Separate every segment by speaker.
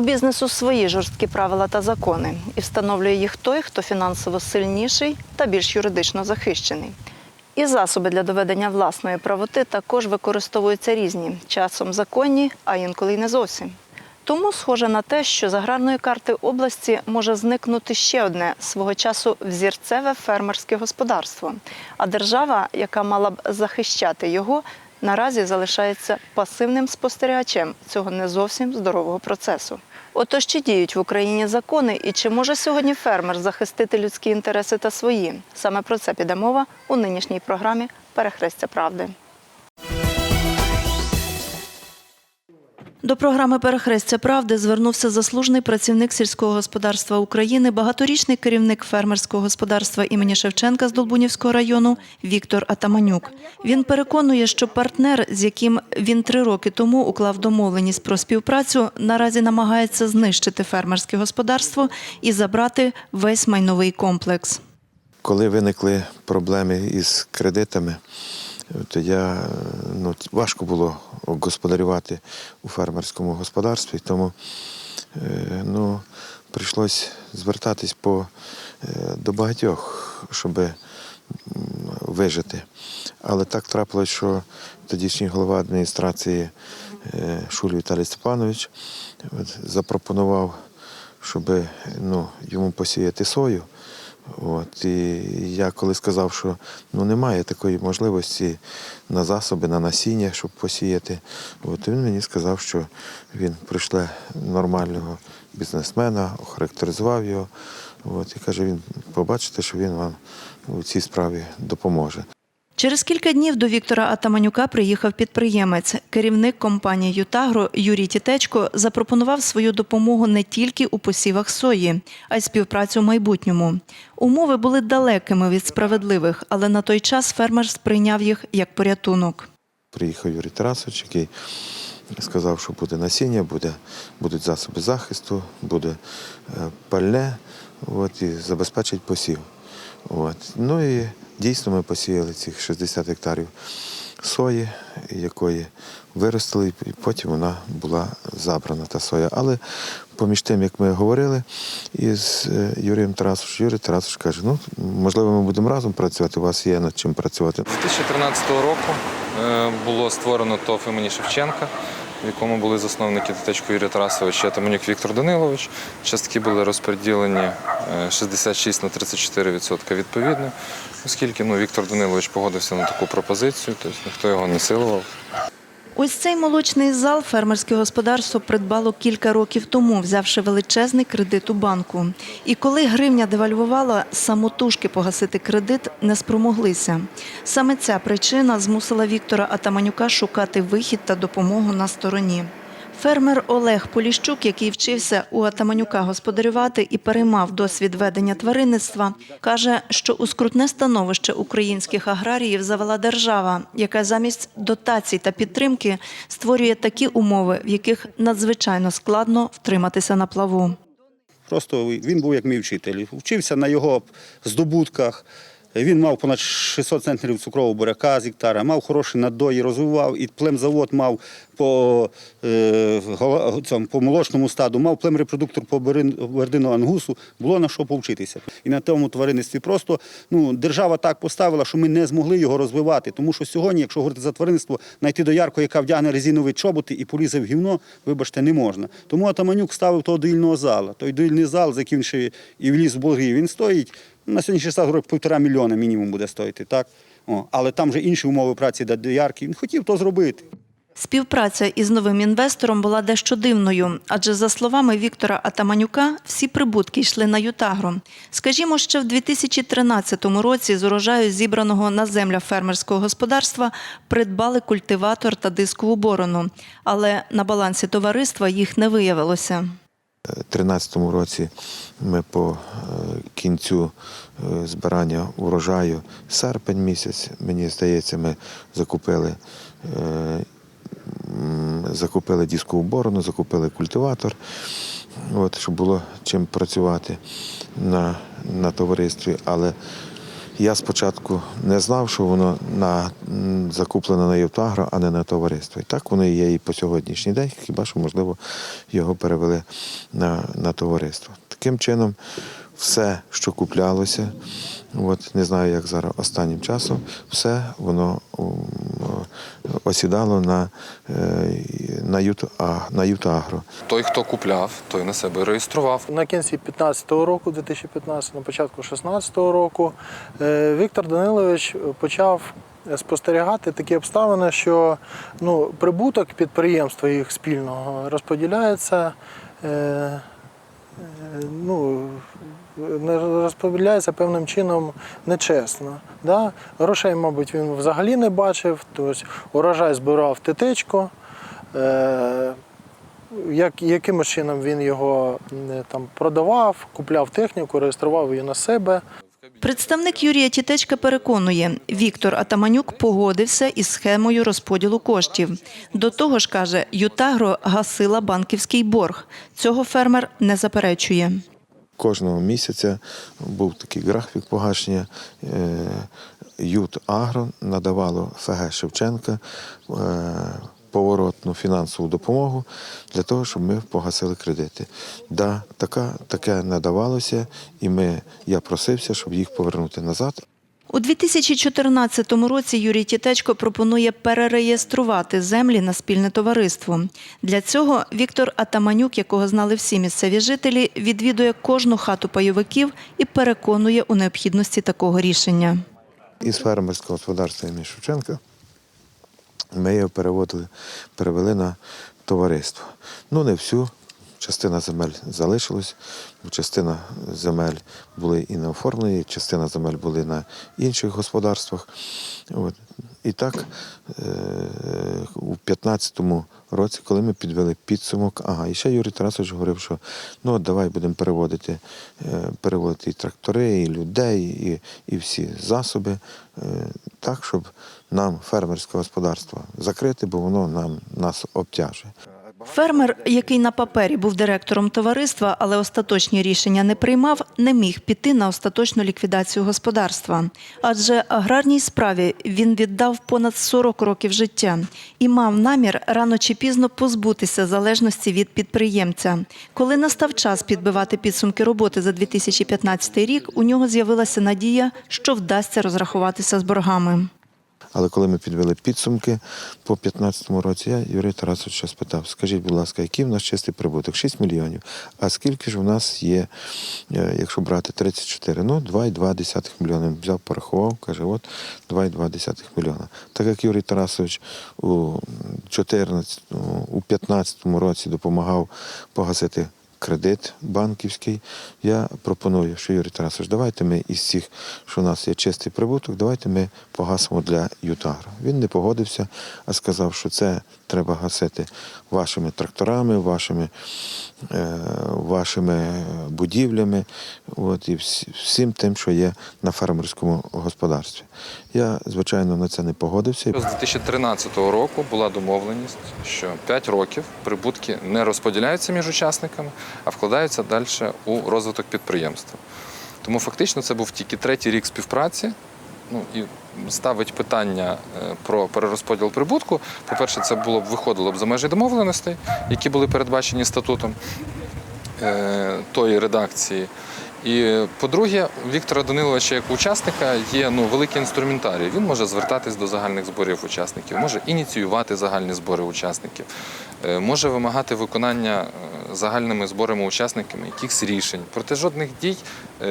Speaker 1: У бізнесу свої жорсткі правила та закони, і встановлює їх той, хто фінансово сильніший та більш юридично захищений. І засоби для доведення власної правоти також використовуються різні, часом законні, а інколи й не зовсім. Тому схоже на те, що з аграрної карти області може зникнути ще одне свого часу взірцеве фермерське господарство. А держава, яка мала б захищати його, наразі залишається пасивним спостерігачем цього не зовсім здорового процесу. Отож, чи діють в Україні закони, і чи може сьогодні фермер захистити людські інтереси та свої? Саме про це піде мова у нинішній програмі Перехрестя правди. До програми Перехрестя правди звернувся заслужений працівник сільського господарства України, багаторічний керівник фермерського господарства імені Шевченка з Долбунівського району Віктор Атаманюк. Він переконує, що партнер, з яким він три роки тому уклав домовленість про співпрацю, наразі намагається знищити фермерське господарство і забрати весь майновий комплекс.
Speaker 2: Коли виникли проблеми із кредитами, то я ну, важко було господарювати у фермерському господарстві, тому е, ну, прийшлось звертатись по, е, до багатьох, щоб вижити. Але так трапилось, що тодішній голова адміністрації е, Шуль Віталій Степанович запропонував, щоб ну, йому посіяти сою. От, і я коли сказав, що ну, немає такої можливості на засоби, на насіння, щоб посіяти, от, він мені сказав, що він прийшле нормального бізнесмена, охарактеризував його. От, і каже, він побачите, що він вам у цій справі допоможе.
Speaker 1: Через кілька днів до Віктора Атаманюка приїхав підприємець. Керівник компанії Ютагро Юрій Тітечко запропонував свою допомогу не тільки у посівах сої, а й співпрацю в майбутньому. Умови були далекими від справедливих, але на той час фермер сприйняв їх як порятунок.
Speaker 2: Приїхав Юрій Тарасович, який сказав, що буде насіння, буде, будуть засоби захисту, буде е, пальне от, і забезпечить посів. От. Ну і дійсно ми посіяли цих 60 гектарів сої, якої виростили, і потім вона була забрана та соя. Але поміж тим, як ми говорили із е, Юрієм Тарасовичем, Юрій Тарасович каже, ну можливо, ми будемо разом працювати, у вас є над чим працювати.
Speaker 3: З 2013 року е, було створено ТОВ імені Шевченка, в якому були засновники Тетечко Юрій Тарасович і Таманюк Віктор Данилович. Частки були розподілені е, 66 на 34% відповідно, оскільки ну, Віктор Данилович погодився на таку пропозицію, тобто ніхто його не силував.
Speaker 1: Ось цей молочний зал фермерське господарство придбало кілька років тому, взявши величезний кредит у банку. І коли гривня девальвувала, самотужки погасити кредит не спромоглися. Саме ця причина змусила Віктора Атаманюка шукати вихід та допомогу на стороні. Фермер Олег Поліщук, який вчився у Атаманюка господарювати і переймав досвід ведення тваринництва, каже, що у скрутне становище українських аграріїв завела держава, яка замість дотацій та підтримки створює такі умови, в яких надзвичайно складно втриматися на плаву.
Speaker 4: Просто він був як мій вчитель. Вчився на його здобутках. Він мав понад 600 центнерів цукрового буряка з гектара, мав хороший надої, розвивав, і племзавод мав по, е, по молочному стаду, мав племрепродуктор по бердину ангусу, було на що повчитися. І на тому тваринництві просто ну, держава так поставила, що ми не змогли його розвивати. Тому що сьогодні, якщо говорити за тваринництво, знайти доярку, яка вдягне резинові чоботи і полізе в гівно, вибачте, не можна. Тому Атаманюк ставив того доїльного зала. Той доїльний зал, за яким ще і вліз в Болгрів, він стоїть на сьогоднішній час півтора мільйона мінімум буде стоїти, так? О, але там вже інші умови праці для доярки. Він хотів то зробити.
Speaker 1: Співпраця із новим інвестором була дещо дивною, адже за словами Віктора Атаманюка, всі прибутки йшли на Ютагро. Скажімо, ще в 2013 році з урожаю зібраного на землях фермерського господарства придбали культиватор та дискову борону, але на балансі товариства їх не виявилося.
Speaker 2: У 2013 році ми по е, кінцю е, збирання урожаю, серпень місяць, мені здається, ми закупили, е, закупили дискову борону, закупили культиватор, от, щоб було чим працювати на, на товаристві. Але Я спочатку не знав, що воно на, закуплено на Євтагро, а не на товариство. І так воно є і по сьогоднішній день, хіба що, можливо, його перевели на, на товариство. Таким чином, все, що куплялося, от, не знаю, як зараз останнім часом, все воно осідало на, е, на, Ют, а, на Ютагро.
Speaker 3: Той, хто купляв, той на себе реєстрував.
Speaker 5: На кінці 15-го року, 2015, на початку 16-го року, е, Віктор Данилович почав спостерігати такі обставини, що ну, прибуток підприємства їх спільного розподіляється. е, е, Ну, розподіляється певним чином нечесно. Да? Грошей, мабуть, він взагалі не бачив. Тобто урожай збирав тетечко. Е, як, якимось чином він його там продавав, купляв техніку, реєстрував її на себе.
Speaker 1: Представник Юрія Тітечка переконує, Віктор Атаманюк погодився із схемою розподілу коштів. До того ж, каже, Ютагро гасила банківський борг. Цього фермер не заперечує.
Speaker 2: Кожного місяця був такий графік погашення. Е, Ют Агро надавало ФГ Шевченка е, поворотну фінансову допомогу для того, щоб ми погасили кредити. Да, така, таке надавалося, і ми, я просився, щоб їх повернути назад.
Speaker 1: У 2014 році Юрій Тітечко пропонує перереєструвати землі на спільне товариство. Для цього Віктор Атаманюк, якого знали всі місцеві жителі, відвідує кожну хату пайовиків і переконує у необхідності такого рішення.
Speaker 2: із фермерського господарства імені Шевченка ми його переводили, перевели на товариство. Ну, не всю. Частина земель залишилась, частина земель були і не оформлені, частина земель були на інших господарствах. От. І так, е, у 15-му році, коли ми підвели підсумок, ага, і ще Юрій Тарасович говорив, що ну давай будемо переводити, е, переводити і трактори, і людей, і, і всі засоби, е, так, щоб нам фермерське господарство закрити, бо воно нам нас обтяжує.
Speaker 1: Фермер, який на папері був директором товариства, але остаточні рішення не приймав, не міг піти на остаточну ліквідацію господарства. Адже аграрній справі він віддав понад 40 років життя і мав намір рано чи пізно позбутися залежності від підприємця. Коли настав час підбивати підсумки роботи за 2015 рік, у нього з'явилася надія, що вдасться розрахуватися з боргами.
Speaker 2: Але коли ми підвели підсумки по 15-му році, я Юрій Тарасовича спитав: скажіть, будь ласка, який в нас чистий прибуток? 6 мільйонів. А скільки ж у нас є, е, якщо брати 34? Ну, 2,2 мільйона. Взяв, порахував, каже, от 2,2 мільйона. Так як Юрій Тарасович у 14, у 15-му році допомагав погасити кредит банківський. Я пропоную, що Юрій Тарасович, давайте ми із цих, що у нас є чистий прибуток, давайте ми погасимо для Ютагра. Він не погодився, а сказав, що це треба гасити вашими тракторами, вашими, е, вашими будівлями, от, і всі- всім тим, що є на фермерському господарстві. Я, звичайно, на це не погодився.
Speaker 3: З 2013 року була домовленість, що 5 років прибутки не розподіляються між учасниками, а вкладаються далі у розвиток підприємства. Тому фактично це був тільки третій рік співпраці. Ну і ставить питання е, про перерозподіл прибутку. По-перше, це було б виходило б за межі домовленостей, які були передбачені статутом е, тої редакції. І е, по-друге, Віктора Даниловича як учасника є ну, великий інструментарій. Він може звертатись до загальних зборів учасників, може ініціювати загальні збори учасників, може вимагати виконання загальними зборами учасниками якихось рішень. Проте жодних дій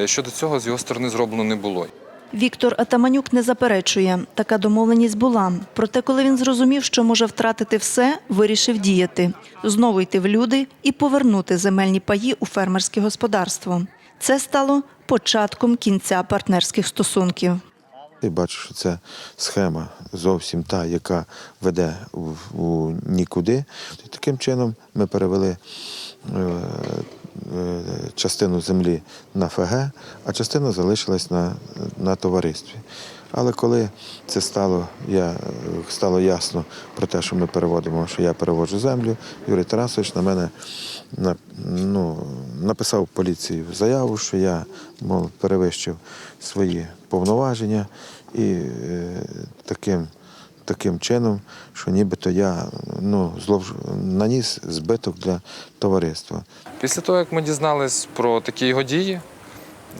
Speaker 3: щодо цього з його сторони зроблено не було.
Speaker 1: Віктор Атаманюк не заперечує, така домовленість була. Проте, коли він зрозумів, що може втратити все, вирішив діяти, знову йти в люди і повернути земельні паї у фермерське господарство. Це стало початком кінця партнерських стосунків.
Speaker 2: Я бачу, що це схема зовсім та, яка веде в, у нікуди. Таким чином ми перевели е, частину землі на ФГ, а частина залишилась на, на товаристві. Але коли це стало, я, е, стало ясно про те, що ми переводимо, що я переводжу землю, Юрій Тарасович на мене на, ну, написав поліції заяву, що я мов, перевищив свої повноваження і е, таким, таким чином, що нібито я ну, зловж... наніс збиток для товариства.
Speaker 3: Після того, як ми дізнались про такі його дії,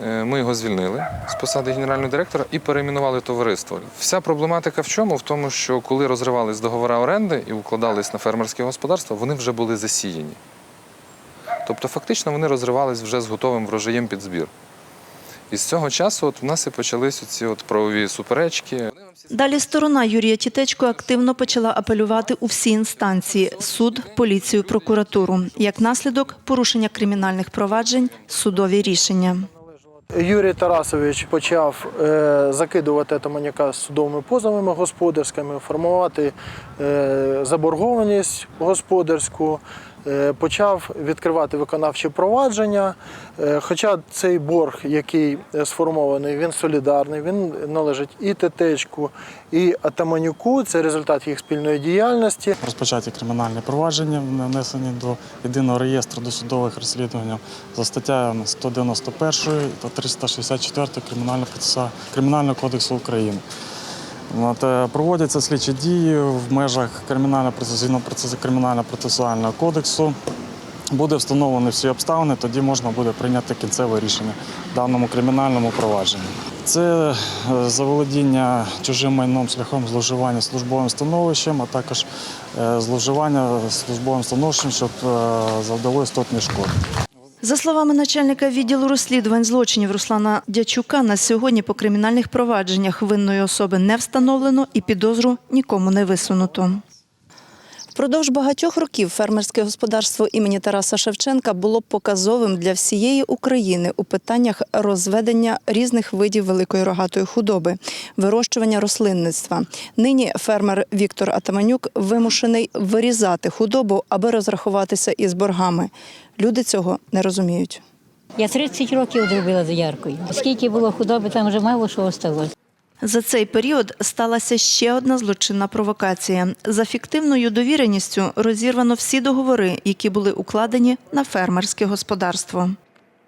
Speaker 3: е, ми його звільнили з посади генерального директора і перейменували товариство. Вся проблематика в чому? В тому, що коли розривались договори оренди і укладались на фермерське господарство, вони вже були засіяні. Тобто, фактично, вони розривались вже з готовим врожаєм під збір. І з цього часу от в нас і почалися ці правові суперечки.
Speaker 1: Далі сторона Юрія Тітечко активно почала апелювати у всі інстанції суд, поліцію, прокуратуру. Як наслідок порушення кримінальних проваджень, судові рішення.
Speaker 5: Юрій Тарасович почав е, закидувати Таманяка судовими позовами господарськими, формувати е, заборгованість господарську, почав відкривати виконавчі провадження. Е, хоча цей борг, який е, сформований, він солідарний, він належить і ТТЧку, і Атаманюку. Це результат їх спільної діяльності.
Speaker 6: Розпочаті кримінальні провадження внесені до єдиного реєстру досудових розслідувань за статтями 191 та 364 Кримінального, процеса- Кримінального кодексу України. Е, проводяться слідчі дії в межах кримінального процесуального кодексу. Буде встановлені всі обставини, тоді можна буде прийняти кінцеве рішення в даному кримінальному провадженні. Це е, заволодіння чужим майном шляхом зловживання службовим становищем, а також е, зловживання службовим становищем, щоб завдало істотні шкоди.
Speaker 1: За словами начальника відділу розслідувань злочинів Руслана Дячука, на сьогодні по кримінальних провадженнях винної особи не встановлено і підозру нікому не висунуто. Впродовж багатьох років фермерське господарство імені Тараса Шевченка було показовим для всієї України у питаннях розведення різних видів великої рогатої худоби, вирощування рослинництва. Нині фермер Віктор Атаманюк вимушений вирізати худобу, аби розрахуватися із боргами. Люди цього не розуміють.
Speaker 7: Я 30 років зробила за яркою. Скільки було худоби, там вже мало що осталось.
Speaker 1: За цей період сталася ще одна злочинна провокація. За фіктивною довіреністю розірвано всі договори, які були укладені на фермерське господарство.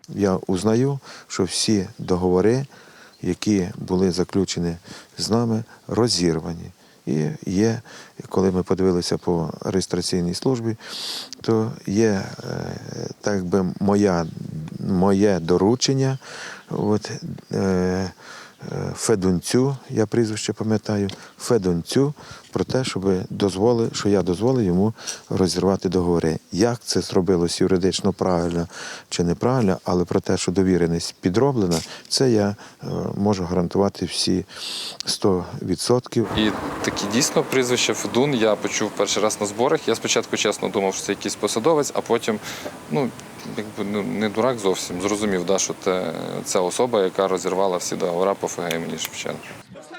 Speaker 2: Я узнаю, що всі договори, які були заключені з нами, розірвані. І є, коли ми подивилися по реєстраційній службі, то є е, так би моя, моє доручення. От, е, Федунцю, я прізвище пам'ятаю, Федунцю про те, щоб дозволи, що я дозволив йому розірвати договори. Як це зробилось юридично правильно чи неправильно, але про те, що довіреність підроблена, це я е, можу гарантувати всі 100%.
Speaker 3: І такі дійсно прізвище Федун я почув перший раз на зборах. Я спочатку чесно думав, що це якийсь посадовець, а потім, ну, якби ну, не дурак зовсім, зрозумів, да, що це, це особа, яка розірвала всі договори по ФГ імені Шевченка.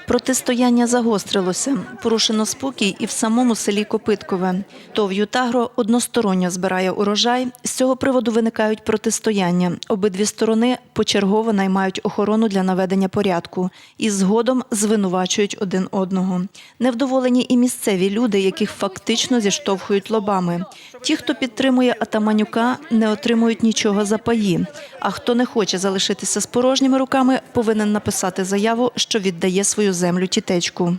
Speaker 1: Протистояння загострилося. Порушено спокій і в самому селі Копиткове. ТОВ «Ютагро» односторонньо збирає урожай. З цього приводу виникають протистояння. Обидві сторони почергово наймають охорону для наведення порядку і згодом звинувачують один одного. Невдоволені і місцеві люди, яких фактично зіштовхують лобами. Ті, хто підтримує Атаманюка, не отримують нічого за паї. А хто не хоче залишитися з порожніми руками, повинен написати заяву, що віддає свою землю тітечку.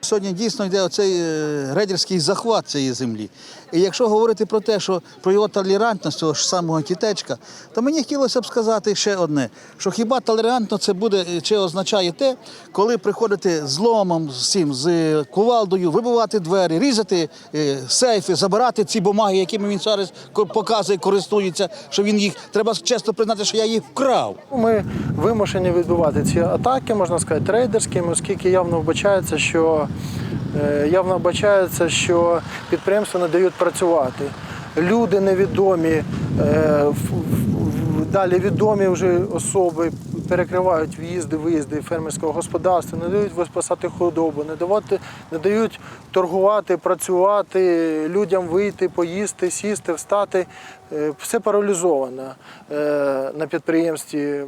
Speaker 8: Сьогодні дійсно йде оцей е, рейдерський захват цієї землі. І якщо говорити про те, що про його толерантність, цього ж самого тітечка, то мені хотілося б сказати ще одне: що хіба толерантно це буде е, чи означає те, коли приходити з ломом, з цим, з е, кувалдою, вибивати двері, різати сейфи, забирати ці бумаги, якими він зараз показує, користується, що він їх треба чесно признати, що я їх вкрав.
Speaker 5: Ми вимушені відбивати ці атаки, можна сказати, рейдерськими, оскільки явно вбачається, що е, явно вбачається, що підприємства не дають працювати. Люди невідомі, е, далі відомі вже особи перекривають в'їзди, виїзди фермерського господарства, не дають випасати худобу, не давати, не дають торгувати, працювати, людям вийти, поїсти, сісти, встати. Е, Все паралізовано на підприємстві.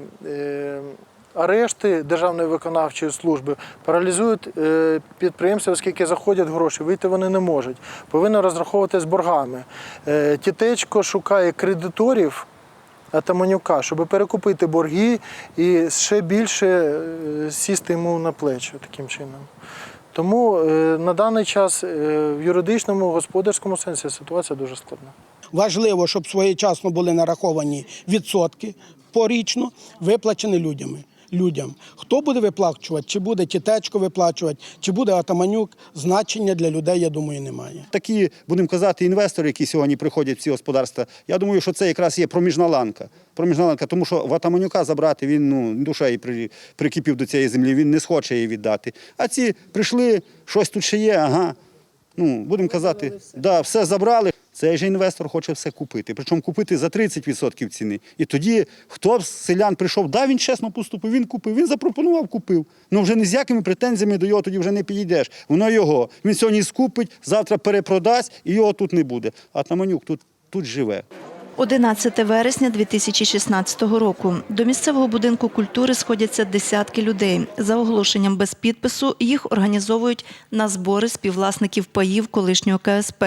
Speaker 5: Арешти Державної виконавчої служби паралізують е, підприємства, оскільки заходять гроші, вийти вони не можуть. Повинні розраховувати з боргами. Е, Тітечко шукає кредиторів Атаманюка, щоб перекупити борги і ще більше е, сісти йому на плечі таким чином. Тому на даний час в юридичному, господарському сенсі ситуація дуже складна.
Speaker 9: Важливо, щоб своєчасно були нараховані відсотки порічно, виплачені людями. Людям. Хто буде виплачувати, чи буде тітечко виплачувати, чи буде Атаманюк, значення для людей, я думаю, немає.
Speaker 4: Такі, будемо казати, інвестори, які сьогодні приходять в ці господарства, я думаю, що це якраз є проміжна ланка. Проміжна ланка, тому що Ватаманюка забрати він ну, душею при, прикипів до цієї землі, він не схоче її віддати. А ці прийшли, щось тут ще є, ага. Ну, будемо казати, да, все забрали. Цей же інвестор хоче все купити. Причому купити за 30% ціни. І тоді хто з селян прийшов, да, він чесно поступив, він купив, він запропонував, купив. Ну вже ні з якими претензіями до його тоді вже не підійдеш. Воно його. Він сьогодні скупить, завтра перепродасть і його тут не буде. А Таманюк тут, тут живе.
Speaker 1: 11 вересня 2016 року. До місцевого будинку культури сходяться десятки людей. За оголошенням без підпису їх організовують на збори співвласників паїв колишнього КСП.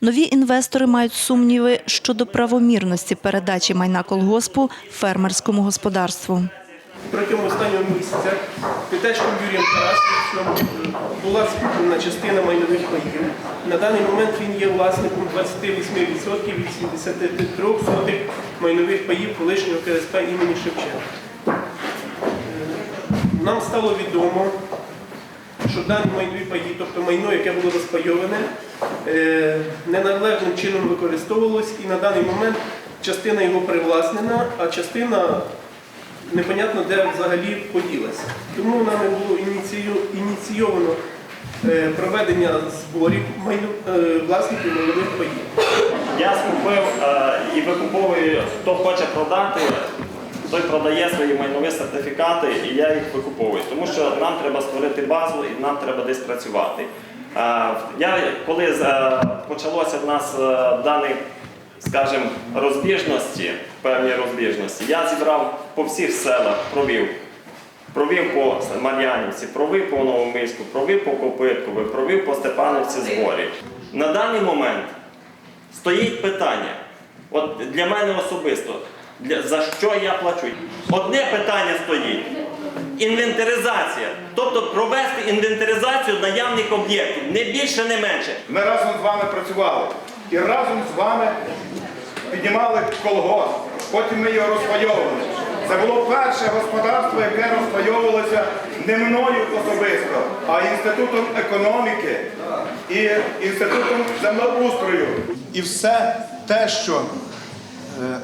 Speaker 1: Нові інвестори мають сумніви щодо правомірності передачі майна колгоспу фермерському господарству.
Speaker 10: Протягом останнього місяця Пітечком Юрієм Тарасовичем е, була скуплена частина майнових паїв. На даний момент він є власником 28% від 73 майнових паїв колишнього КСП імені Шевченка. Е, Нам стало відомо, що дані майнові паї, тобто майно, яке було розпайоване, е, неналежним чином використовувалось і на даний момент частина його привласнена, а частина непонятно де взагалі поділася. Тому нами було ініційовано е, проведення зборів е, власників майнових паїв.
Speaker 11: Я скупив е, і викуповую, хто хоче продати, той продає свої майнові сертифікати, і я їх викуповую. Тому що нам треба створити базу і нам треба десь працювати. Я, коли почалося в нас даний, скажімо, розбіжності, певні розбіжності, я зібрав по всіх селах, провів. Провів по Мар'янівці, провів по Новомиську, провів по Копиткові, провів по Степанівці зборі. На даний момент стоїть питання, от для мене особисто, для, за що я плачу. Одне питання стоїть. Інвентаризація. Тобто провести інвентаризацію наявних об'єктів, не більше, не менше.
Speaker 12: Ми разом з вами працювали і разом з вами піднімали колгосп. Потім ми його розпайовували. Це було перше господарство, яке розпайовувалося не мною особисто, а інститутом економіки і інститутом землеустрою. І все те, що е,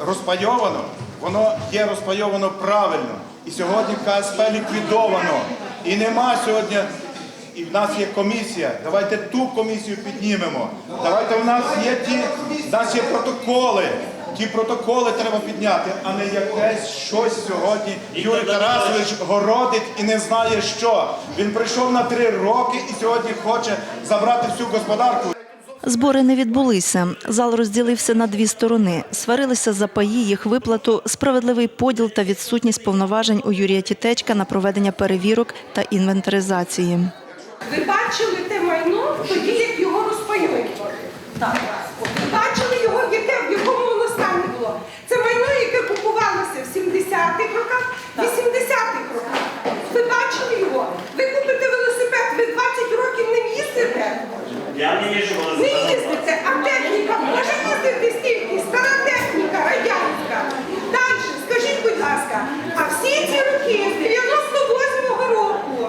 Speaker 12: розпайовано, воно є розпайовано правильно. І сьогодні КСП ліквідовано. І нема сьогодні. І в нас є комісія. Давайте ту комісію піднімемо. Давайте в нас є ті, в нас є протоколи. Ті протоколи треба підняти, а не якесь щось сьогодні. Юрій Тарасович городить і не знає що. Він прийшов на три роки і сьогодні хоче забрати всю господарку.
Speaker 1: Збори не відбулися. Зал розділився на дві сторони. Сварилися за паї, їх виплату, справедливий поділ та відсутність повноважень у Юрія Тітечка на проведення перевірок та інвентаризації.
Speaker 13: Ви бачили те майно тоді, як його розпаювали. Так. Ви бачили його, яке, в якому воно стані було. Це майно, яке купувалося в 70-х роках, 80-х роках. Ви бачили його? Ви купите велосипед, ви 20 років ним їздите.
Speaker 11: Я не їжджу
Speaker 13: Не
Speaker 11: велосипедом.
Speaker 13: їздите, а техніка може їздити стільки, стара техніка, радянська. Далі, скажіть, будь ласка, а всі ці роки з 98-го року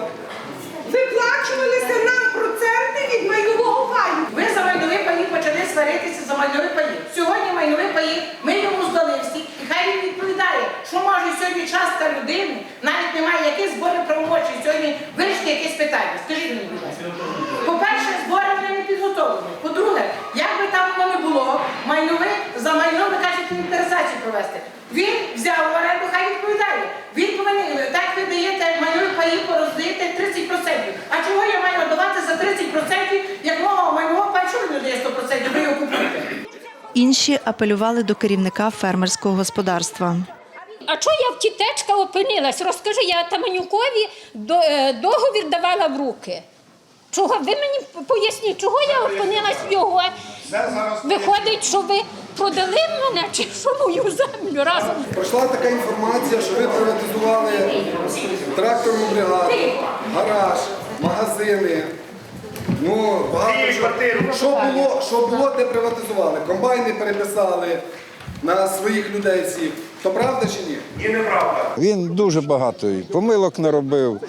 Speaker 13: виплачувалися нам проценти від майнового паю.
Speaker 14: Ви за майнові паї почали сваритися за майнові паї. Сьогодні майнові паї, ми хай він відповідає, що може сьогодні частка людини, навіть немає яких зборів правомочі сьогодні вирішити якесь питання. Скажіть мені, будь ласка. По-перше, збори вони не підготовлені. По-друге, як би там воно не було, майнове, за майно ви кажете інтересацію провести. Він взяв оренду, хай відповідає. Він повинен, так ви даєте майнові паї пороздаєте 30%. А чого я маю давати за 30%, як мого майнового паю, що ви не дає 100%, ви його купуєте?
Speaker 1: Інші апелювали до керівника фермерського господарства.
Speaker 15: А чого я в тітечка опинилась? Розкажи, я Таманюкові е, договір давала в руки. Чого? Ви мені поясніть, чого я опинилась в його? Виходить, що ви продали мене чи що мою землю разом?
Speaker 16: Пройшла така інформація, що ви приватизували тракторну бригаду, гараж, магазини. Ну, багато що. Що було, що було, де приватизували? Комбайни переписали на своїх людей всіх. То правда чи ні?
Speaker 12: І неправда.
Speaker 17: Він дуже багато і помилок наробив,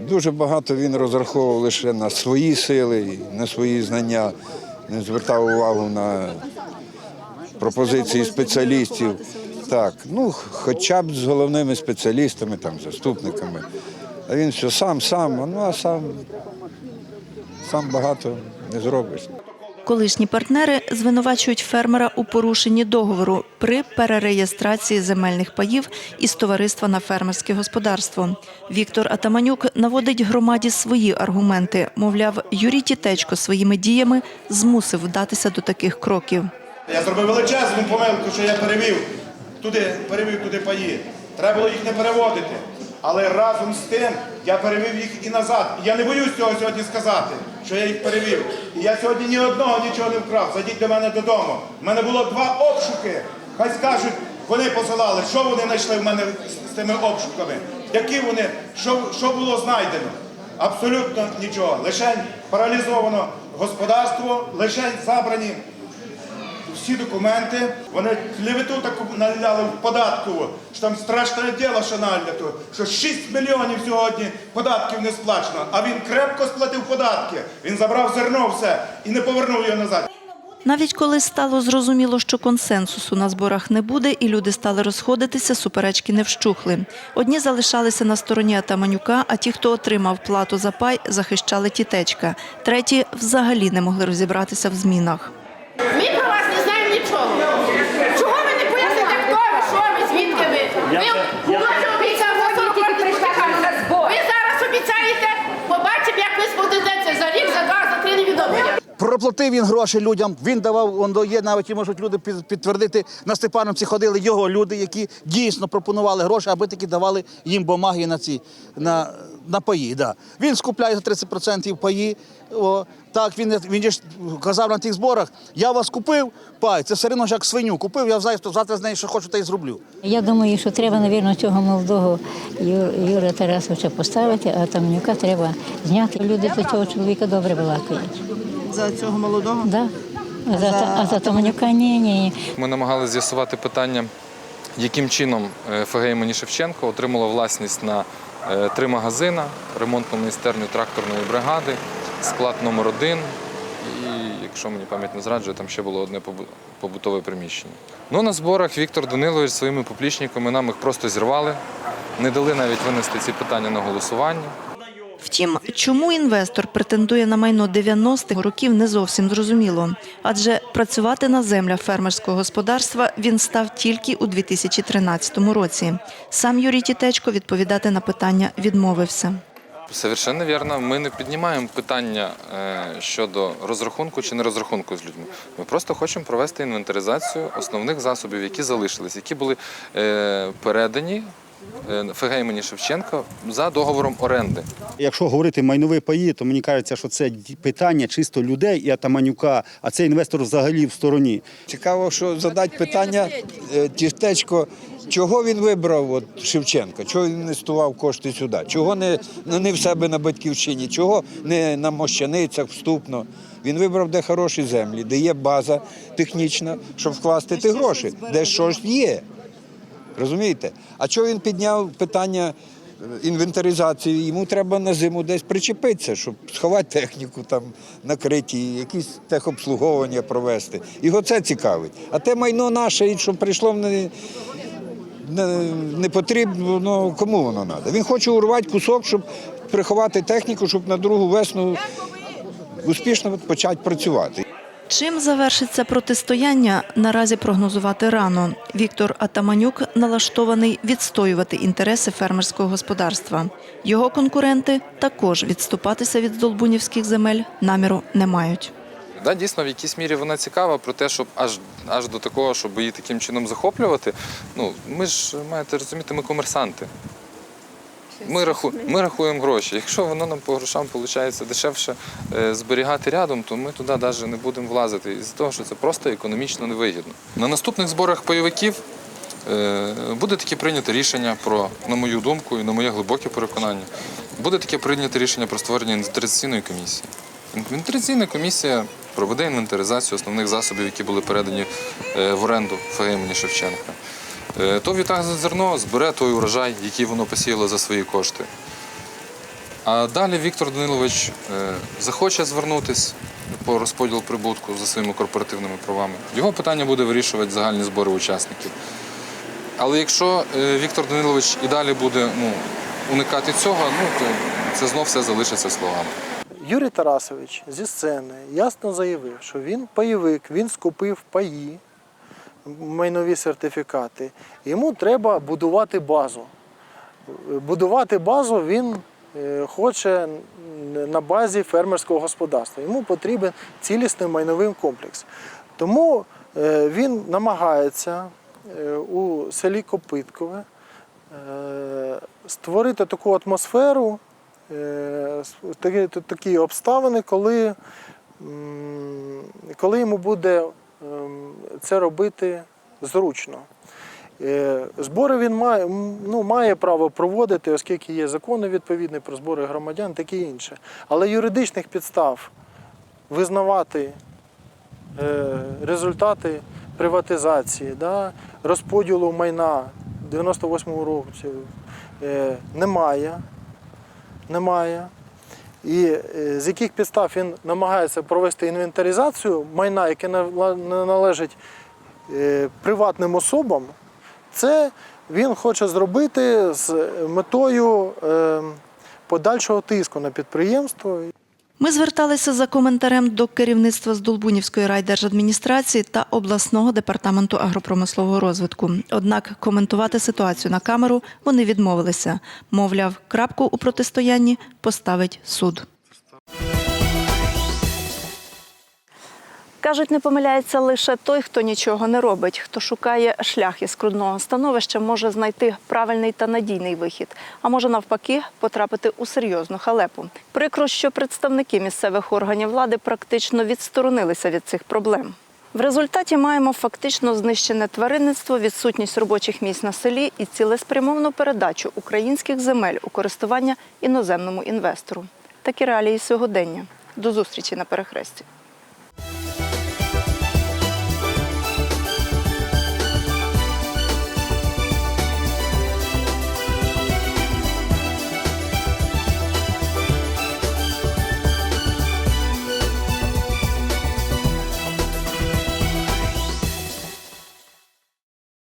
Speaker 17: дуже багато він розраховував лише на свої сили, на свої знання, не звертав увагу на пропозиції спеціалістів. Так, ну хоча б з головними спеціалістами, там, заступниками. А він все сам, сам, ну а сам, сам багато не зробиш.
Speaker 1: Колишні партнери звинувачують фермера у порушенні договору при перереєстрації земельних паїв із товариства на фермерське господарство. Віктор Атаманюк наводить громаді свої аргументи. Мовляв, Юрій Тітечко своїми діями змусив вдатися до таких кроків.
Speaker 12: Я зробив величезну помилку, що я перевів туди, перевів туди паї. Треба було їх не переводити. Але разом з тим я перевів їх і назад. Я не боюсь цього сьогодні сказати, що я їх перевів. І я сьогодні ні одного нічого не вкрав. Зайдіть до мене додому. У мене було два обшуки. Хай скажуть, вони посилали, що вони знайшли в мене з- тими обшуками. Які вони, що, що було знайдено? Абсолютно нічого. Лишень паралізовано господарство, лишень забрані всі документи, вони клевету таку наляли в податкову, що там страшне діло, що налято, що 6 мільйонів сьогодні податків не сплачено, а він крепко сплатив податки. Він забрав зерно все і не повернув його назад.
Speaker 1: Навіть коли стало зрозуміло, що консенсусу на зборах не буде, і люди стали розходитися, суперечки не вщухли. Одні залишалися на стороні Атаманюка, а ті, хто отримав плату за пай, захищали тітечка. Треті взагалі не могли розібратися в змінах.
Speaker 14: Ми про вас не знаємо нічого. Чого ви не поясните, хто ви, що ви, ви?
Speaker 11: Я
Speaker 14: Ви
Speaker 11: я
Speaker 14: 40 років Ви зараз обіцяєте, побачимо, як ви сподадеться за рік, за два, за три невідомо.
Speaker 8: Проплатив він гроші людям. Він давав, он є навіть і можуть люди під- підтвердити. На Степановці ходили його люди, які дійсно пропонували гроші, аби таки давали їм бумаги на ці на, на паї. Да. Він скупляє за 30% паї. О, так, він, він ж казав на тих зборах, я вас купив, пай, це все одно ж як свиню купив, я знаю, завтра з нею що хочу, та й зроблю.
Speaker 7: Я думаю, що треба, мабуть, цього молодого Ю- Юра Тарасовича поставити, а Тамнюка треба зняти. Люди до цього чоловіка добре балакають.
Speaker 18: За цього молодого?
Speaker 7: Да. А за, а за Таманюка ні, ні.
Speaker 3: Ми намагалися з'ясувати питання, яким чином е, ФГ імені Шевченко отримало власність на е, три магазина, ремонтну майстерню тракторної бригади, склад номер один. І, якщо мені пам'ять не зраджує, там ще було одне побу- побутове приміщення. Ну, на зборах Віктор Данилович своїми поплічниками нам їх просто зірвали, не дали навіть винести ці питання на голосування.
Speaker 1: Втім, чому інвестор претендує на майно 90-х років, не зовсім зрозуміло. Адже працювати на землях фермерського господарства він став тільки у 2013 році. Сам Юрій Тітечко відповідати на питання відмовився.
Speaker 3: Совершенно вірно. Ми не піднімаємо питання е, щодо розрахунку чи не розрахунку з людьми. Ми просто хочемо провести інвентаризацію основних засобів, які залишились, які були е, передані е, ФГ Шевченка за договором оренди.
Speaker 4: Якщо говорити майнові паї, то мені кажеться, що це питання чисто людей і Атаманюка, а цей інвестор взагалі в стороні.
Speaker 17: Цікаво, що задати питання е, тістечко, чого він вибрав от, Шевченка, чого він інвестував кошти сюди, чого не, ну, не в себе на батьківщині, чого не на Мощаницях вступно. Він вибрав, де хороші землі, де є база технічна, щоб вкласти ті гроші, де щось є. Розумієте? А чого він підняв питання е, інвентаризації? Йому треба на зиму десь причепитися, щоб сховати техніку, там, накриті, якісь техобслуговування провести. Його це цікавить. А те майно наше, що прийшло в не потрібно, ну, кому воно треба? Він хоче урвати кусок, щоб приховати техніку, щоб на другу весну успішно почати працювати.
Speaker 1: Чим завершиться протистояння, наразі прогнозувати рано. Віктор Атаманюк налаштований відстоювати інтереси фермерського господарства. Його конкуренти також відступатися від здолбунівських земель наміру не мають.
Speaker 3: Да, дійсно, в якійсь мірі вона цікава, про те, щоб аж, аж до такого, щоб її таким чином захоплювати. Ну, ми ж маєте розуміти, ми комерсанти. Ми, раху, ми рахуємо гроші. Якщо воно нам по грошам виходить дешевше е, зберігати рядом, то ми туди навіть не будемо влазити. Із того, що це просто економічно невигідно. На наступних зборах пайовиків е, буде таке прийнято рішення про, на мою думку і на моє глибоке переконання, буде таке прийнято рішення про створення інвентаризаційної комісії. Інвентаризаційна комісія проведе інвентаризацію основних засобів, які були передані е, в оренду ФГ імені Шевченка. Е, То відтак зерно збере той урожай, який воно посіяло за свої кошти. А далі Віктор Данилович е, захоче звернутися по розподілу прибутку за своїми корпоративними правами. Його питання буде вирішувати загальні збори учасників. Але якщо е, Віктор Данилович і далі буде ну, уникати цього, ну то це знов все залишиться словами.
Speaker 5: Юрій Тарасович зі сцени ясно заявив, що він пайовик, він скупив паї, майнові сертифікати. Йому треба будувати базу. Будувати базу він е, хоче на базі фермерського господарства. Йому потрібен цілісний майновий комплекс. Тому е, він намагається е, у селі Копиткове створити таку атмосферу, такі обставини, коли, коли йому буде ем, це робити зручно. Е, Збори він має, ну, має право проводити, оскільки є закони відповідні про збори громадян, таке інше. Але юридичних підстав визнавати е, результати приватизації, да, розподілу майна 98-го року е, немає. немає. І е, з яких підстав він намагається провести інвентаризацію майна, яке не належить е, приватним особам, це він хоче зробити з метою е, подальшого тиску на підприємство.
Speaker 1: Ми зверталися за коментарем до керівництва з Долбунівської райдержадміністрації та обласного департаменту агропромислового розвитку. Однак коментувати ситуацію на камеру вони відмовилися. Мовляв, крапку у протистоянні поставить суд. Кажуть, не помиляється лише той, хто нічого не робить, хто шукає шлях із скрудного становища, може знайти правильний та надійний вихід, а може навпаки потрапити у серйозну халепу. Прикро, що представники місцевих органів влади практично відсторонилися від цих проблем. В результаті маємо фактично знищене тваринництво, відсутність робочих місць на селі і цілеспрямовну передачу українських земель у користування іноземному інвестору. Такі реалії сьогодення. До зустрічі на перехресті.